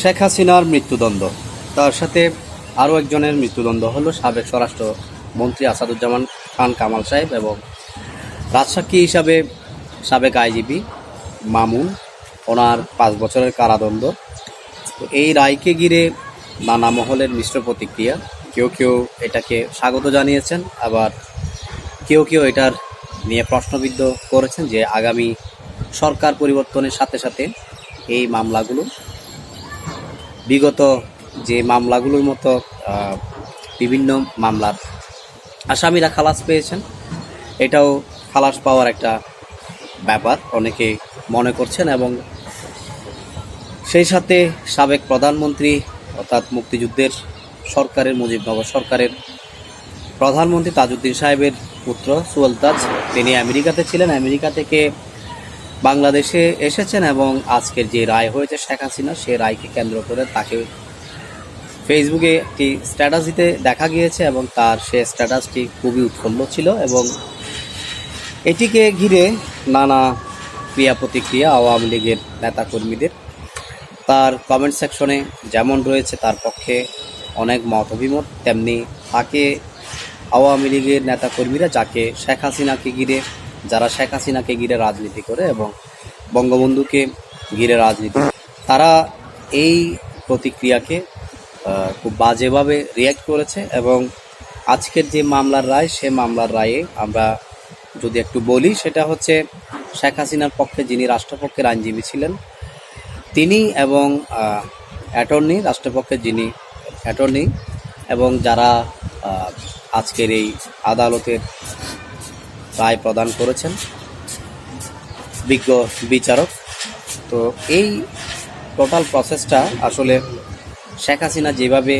শেখ হাসিনার মৃত্যুদণ্ড। তার সাথে আরও একজনের মৃত্যুদণ্ড হলো সাবেক স্বরাষ্ট্র মন্ত্রী আসাদুজ্জামান খান কামাল সাহেব এবং রাজসাক্ষী হিসাবে সাবেক আইজিপি মামুন, ওনার পাঁচ বছরের কারাদণ্ড। তো এই রায়কে ঘিরে নানা মহলের মিশ্র প্রতিক্রিয়া। কেউ কেউ এটাকে স্বাগত জানিয়েছেন, আবার কেউ কেউ এটার নিয়ে প্রশ্নবিদ্ধ করেছেন যে আগামী সরকার পরিবর্তনের সাথে সাথে এই মামলাগুলো বিগত যে মামলাগুলোর মতো বিভিন্ন মামলার আসামিরা খালাস পেয়েছেন, এটাও খালাস পাওয়ার একটা ব্যাপার অনেকে মনে করছেন এবং সেই সাথে সাবেক প্রধানমন্ত্রী অর্থাৎ মুক্তিযুদ্ধের সরকারের মুজিবনগর সরকারের প্রধানমন্ত্রী তাজউদ্দিন সাহেবের পুত্র সুলতাজ তিনি আমেরিকাতে ছিলেন। আমেরিকা থেকে বাংলাদেশে এসেছেন এবং আজকের যে রায় হয়েছে শেখ হাসিনা, সে রায়কে কেন্দ্র করে তাকে ফেসবুকে একটি স্ট্যাটাস দিতে দেখা গিয়েছে এবং তার সে স্ট্যাটাসটি খুবই উৎফুল্ল ছিল এবং এটিকে ঘিরে নানা ক্রিয়া প্রতিক্রিয়া আওয়ামী লীগের নেতাকর্মীদের। তার কমেন্ট সেকশনে যেমন রয়েছে, তার পক্ষে অনেক মত অভিমত তেমনি তাকে আওয়ামী লীগের নেতাকর্মীরা, যাকে শেখ হাসিনাকে ঘিরে যারা শেখ হাসিনাকে ঘিরে রাজনীতি করে এবং বঙ্গবন্ধুকে ঘিরে রাজনীতি, তারা এই প্রতিক্রিয়াকে খুব বাজেভাবে রিয়্যাক্ট করেছে এবং আজকের যে মামলার রায়, সে মামলার রায়ে আমরা যদি একটু বলি, সেটা হচ্ছে শেখ হাসিনার পক্ষে যিনি রাষ্ট্রপক্ষের আইনজীবী ছিলেন, তিনি এবং অ্যাটর্নি রাষ্ট্রপক্ষের যিনি অ্যাটর্নি এবং যারা আজকের এই আদালতের রায় প্রদান করেছেন বিজ্ঞ বিচারক। তো এই টোটাল প্রসেসটা আসলে শেখ হাসিনা যেভাবে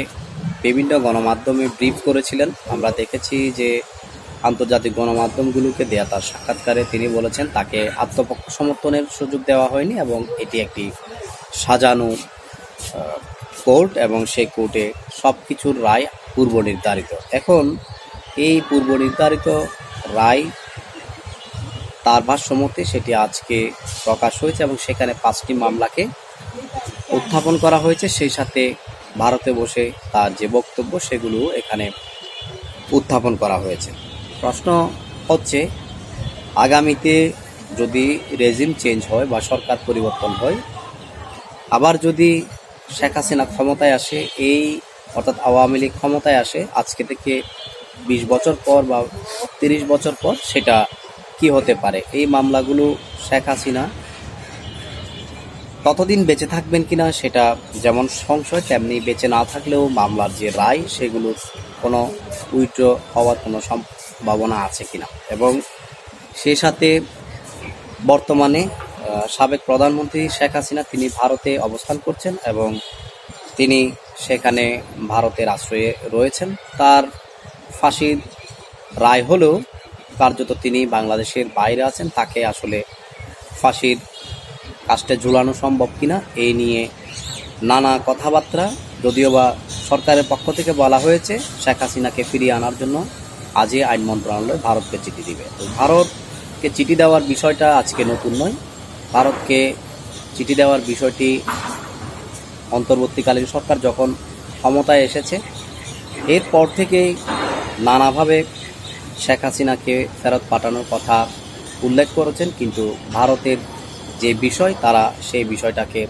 বিভিন্ন গণমাধ্যমে ব্রিফ করেছিলেন, আমরা দেখেছি যে আন্তর্জাতিক গণমাধ্যমগুলোকে দেয়া তার সাক্ষাৎকারে তিনি বলেছেন তাকে আত্মপক্ষ সমর্থনের সুযোগ দেওয়া হয়নি এবং এটি একটি সাজানো কোর্ট এবং সেই কোর্টে সব কিছুর রায় পূর্ব নির্ধারিত এখন এই পূর্ব নির্ধারিত রায় তার ভাষ্যমতে সেটি আজকে প্রকাশ হয়েছে এবং সেখানে পাঁচটি মামলাকে উত্থাপন করা হয়েছে। সেই সাথে ভারতে বসে তার যে বক্তব্য, সেগুলো এখানে উত্থাপন করা হয়েছে। প্রশ্ন হচ্ছে, আগামীতে যদি রেজিম চেঞ্জ হয় বা সরকার পরিবর্তন হয়, আবার যদি শেখ হাসিনা ক্ষমতায় আসে, এই অর্থাৎ আওয়ামী লীগ ক্ষমতায় আসে, আজকে থেকে বিশ বছর পর বা তিরিশ বছর পর সেটা কি হতে পারে? এই মামলাগুলো শেখ হাসিনা ততদিন বেঁচে থাকবেন কিনা সেটা যেমন সংশয়, তেমনি বেঁচে না থাকলেও মামলার যে রায়, সেগুলো কোনো উইথড্র হওয়ার কোনো সম্ভাবনা আছে কিনা। এবং সেই সাথে বর্তমানে সাবেক প্রধানমন্ত্রী শেখ হাসিনা তিনি ভারতে অবস্থান করছেন এবং তিনি সেখানে ভারতের আশ্রয়ে রয়েছেন। তার ফাঁসির রায় হলেও কার্যত তিনি বাংলাদেশের বাইরে আছেন, তাকে আসলে ফাঁসির কাস্টে ঝুলানো সম্ভব কিনা এই নিয়ে নানা কথাবার্তা, যদিও বা সরকারের পক্ষ থেকে বলা হয়েছে, শেখ হাসিনাকে ফিরিয়ে আনার জন্য আজই আইন মন্ত্রণালয় ভারতকে চিঠি দিবে। তো ভারতকে চিঠি দেওয়ার বিষয়টা আজকে নতুন নয়। ভারতকে চিঠি দেওয়ার বিষয়টি অন্তর্বর্তীকালীন সরকার যখন ক্ষমতায় এসেছে, এরপর থেকেই নানাভাবে শেখ হাসিনাকে ফেরত পাঠানোর কথা উল্লেখ করেছেন, কিন্তু ভারতের যে বিষয়, তারা সেই বিষয়টাকে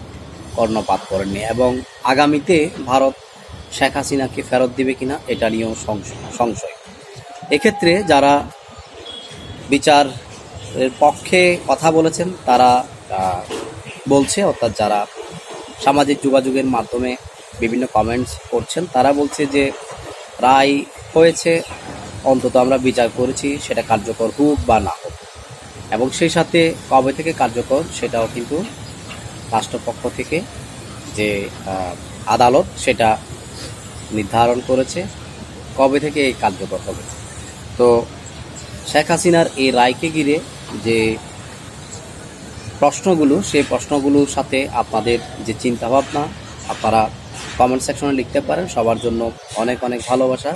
কর্ণপাত করেননি। এবং আগামীতে ভারত শেখ হাসিনাকে ফেরত দিবে কিনা, এটা নিয়েও সংশ- সংশয়। এক্ষেত্রে যারা বিচারের পক্ষে কথা বলেছেন, তারা বলছে, অর্থাৎ যারা সামাজিক যোগাযোগের মাধ্যমে বিভিন্ন কমেন্টস করছেন, তারা বলছে যে, রায় হয়েছে অন্তত আমরা বিচার করেছি সেটা কার্যকর হোক বা না হোক। এবং সেই সাথে কবে থেকে কার্যকর সেটাও কিন্তু রাষ্ট্রপক্ষ থেকে যে আদালত সেটা নির্ধারণ করেছে, কবে থেকে এই কার্যকর হবে। তো শেখ হাসিনার এই রায়কে ঘিরে যে প্রশ্নগুলো, সেই প্রশ্নগুলোর সাথে আপনাদের যে চিন্তাভাবনা, আপনারা কমেন্ট সেকশনে লিখতে পারেন। সবার জন্য অনেক অনেক ভালোবাসা।